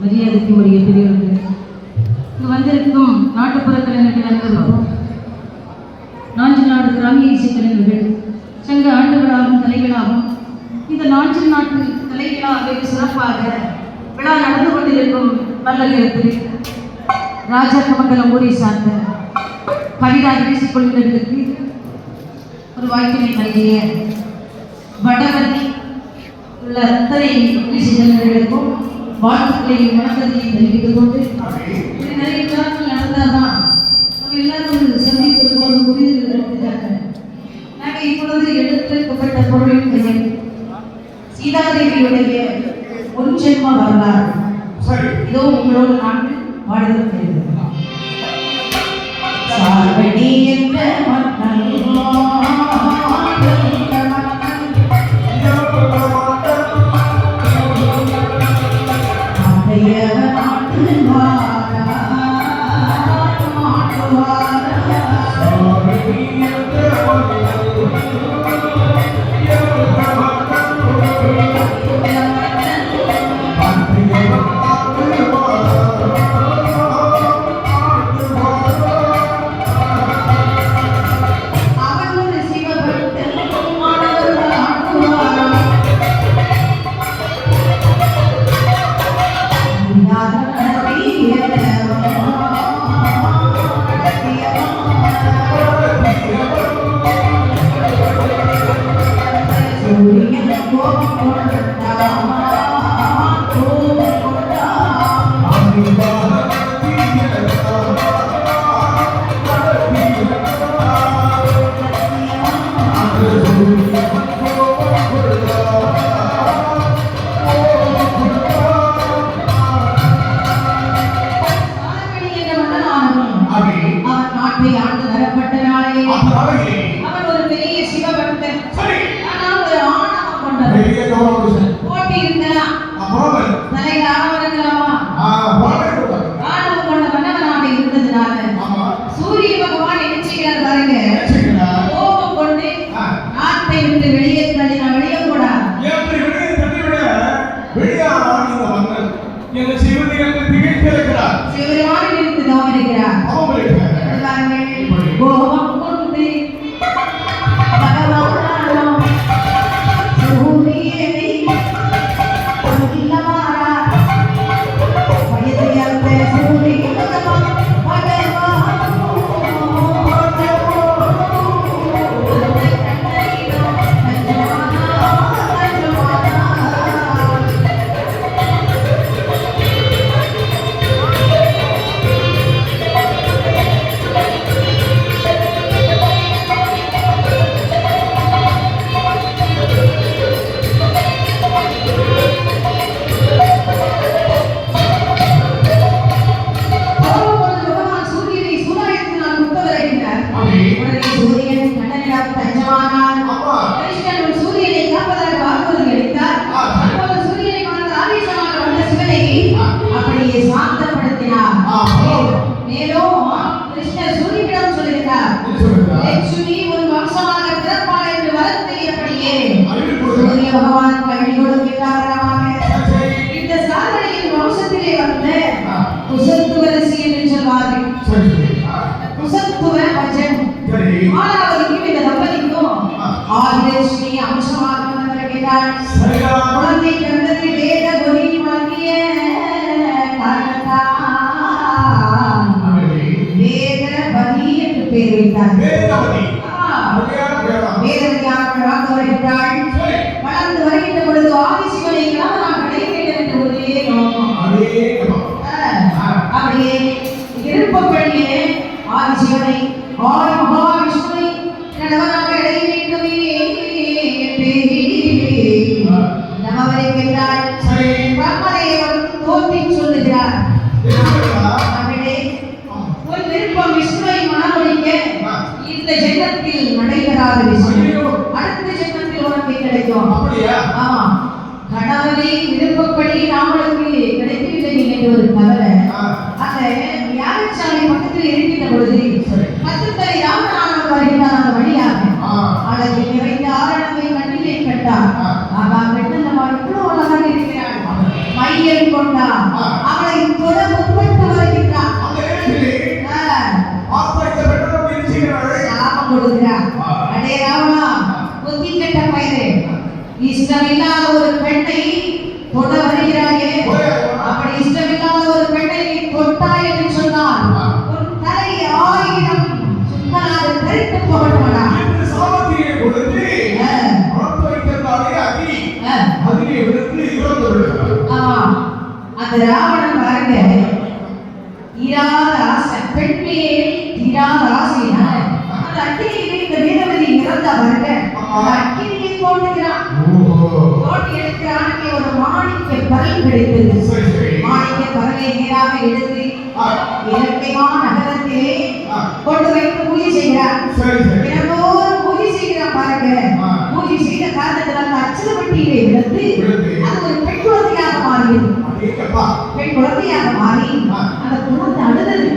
மரியாதைக்கு உரிய பெரியவர்கள் இங்கு வந்திருக்கும் நாட்டுப்புற கலைஞர்கள் அனைவருக்கும் நாஞ்சி நாடு கிராமிய இசைக்கலைஞர்கள் சங்க ஆண்டு விழாவும் இந்த நாஞ்சில் நாட்டு தலைவிழா சிறப்பாக விழா நடந்து கொண்டிருக்கும் பல்லகத்தில் ராஜாக்கமங்கலம் ஊரை சார்ந்த கவிதா பேசிக் கொள்கிறவர்களுக்கு வாய்ப்பினை நல்கிய வடவதி உள்ள அத்தனை இசைஞர்களுக்கும் வாழ்த்துக்களையும் வணக்கத்தையும் தெரிவித்துக் கொண்டு நிறைய விழாக்கள் நடந்தாதான் நம்ம எல்லாரும் சந்திப்பதற்கு ஒரு புரிதல் இருக்கிறாங்க நாங்கள் இப்பொழுது எடுத்துரைக்கப்பட்ட பொருளின் பெயர் சீதாதேவியுடைய பொன்சென்ம வரலாறு. சரி. இதோ உங்களோடு நான் பாடுகிறது சார்வடி என்ற மன்னன் அடையவர் நாட்டு வாரா, நாட்டை ஆண்டு தரப்பட்ட நாளே சூரிய பகவான் பகவான் கல்வி கொடுக்கிறாராக இந்த சாதனையின் வம்சத்திலே வந்த குசத்துவரசி என்று சொல்வார்கள். குசத்துவ வஜன் மாலாவதிக்கும் இந்த தம்பதிக்கும் ஆதிலட்சுமி அம்சமாக வந்தவர்கள் குழந்தை பிறந்ததில் வேத முழங்கிய காரணத்தால் வேதவதி என்று பெயர் வைத்தார்கள் வேதவதியாக வாழ்ந்து வருகின்றாள் வளர்ந்து வருகின்ற பொழுது ஆதிசிவனை கணவனாக அடைய வேண்டும் என்று ஒரே நோக்கம் அப்படியே. விருப்பப்படியே ஆதிசிவனை ஆதி ஜென்மத்தில் நடைபெறாத விஷயம். அடுத்த ஜென்மத்தில் உனக்கு கிடைக்கும். ஆமா. கணவனை விருப்பப்படி நாமளுக்கு கிடைக்கவில்லை என்ற ஒரு கவலை. அந்த யாருச்சாலை பக்கத்தில் இருக்கின்ற பொழுது பக்கத்தில் யார் நானும் அந்த வழியாக. அழகில் நிறைந்த ஆரணத்தை கண்ணிலே கட்டார். அவன் கட்டில் நம்ம இவ்வளவு அழகாக இருக்கிறான் மையம் கொண்டான் இஷ்டமில்லாத ஒரு பெண்ணை தொட வருகிறாயே. அப்படி இஷ்டமில்லாத ஒரு பெண்ணை நீ தொட்டாய் என்று சொன்னால் உன் தலை ஆயிரம் சுத்தனாக கருத்து போகணுமடா என்று சாபத்திலே கொடுத்து அக்னி இறந்து விடுகிறார் ஆமா அந்த ராவணன் பாருங்க. இராத ஆசை பெண் மேல் இராத ஆசையினால. அந்த அக்கினியிலே இந்த வீரவதி இறந்தா பாருங்க. அந்த அக்கினியை தோன்றுகிறான் எடுக்கிறான் அங்கே ஒரு மாணிக்க பரல் கிடைத்தது மாணிக்க பரலை நேராக எடுத்து இலக்கியமா நகரத்திலே கொண்டு வைத்து பூஜை செய்கிறார் தினந்தோறும் பூஜை செய்கிறான் பாருங்க. பூஜை செய்த காரணத்தில் அந்த அச்சலப்பட்டியிலே விழுந்து. அது ஒரு பெண் குழந்தையாக மாறியது. பெண் குழந்தையாக மாறி. அந்த குழந்தை அழுதது